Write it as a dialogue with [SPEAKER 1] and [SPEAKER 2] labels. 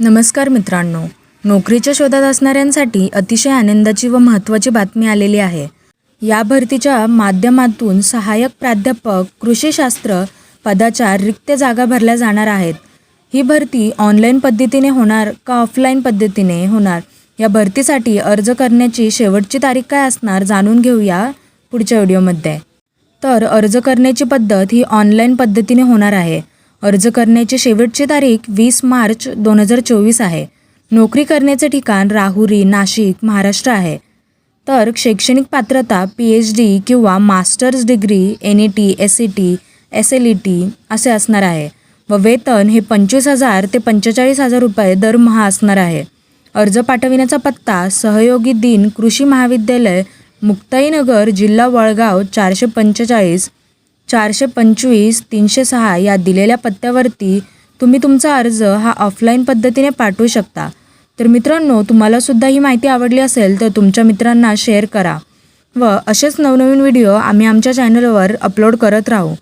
[SPEAKER 1] नमस्कार मित्रांनो. नोकरीच्या शोधात असणाऱ्यांसाठी अतिशय आनंदाची व महत्त्वाची बातमी आलेली आहे. या भरतीच्या माध्यमातून सहाय्यक प्राध्यापक कृषीशास्त्र पदाच्या रिक्त जागा भरल्या जाणार आहेत. ही भरती ऑनलाईन पद्धतीने होणार का ऑफलाईन पद्धतीने होणार? या भरतीसाठी अर्ज करण्याची शेवटची तारीख काय असणार जाणून घेऊया पुढच्या व्हिडिओमध्ये. तर अर्ज करण्याची पद्धत ही ऑनलाईन पद्धतीने होणार आहे. अर्ज करण्याची शेवटची तारीख वीस मार्च दोन हजार चोवीस आहे. नोकरी करण्याचे ठिकाण राहुरी नाशिक महाराष्ट्र आहे. तर शैक्षणिक पात्रता पी एच डी किंवा masters degree N E T S E T S L E T असे असणार आहे व वेतन हे पंचवीस हजार ते पंचेचाळीस हजार रुपये दरमहा असणार आहे. अर्ज पाठविण्याचा पत्ता सहयोगी दिन कृषी महाविद्यालय मुक्ताईनगर जिल्हा वळगाव चारशे पंचेचाळीस चारशे पंचवीस तीनशे सहा या दिलेल्या पत्त्यावरती तुम्ही तुमचा अर्ज हा ऑफलाईन पद्धतीने पाठवू शकता. तर मित्रांनो तुम्हालासुद्धा ही माहिती आवडली असेल तर तुमच्या मित्रांना शेअर करा. व असेच नवनवीन व्हिडिओ आम्ही आमच्या चॅनलवर अपलोड करत राहू.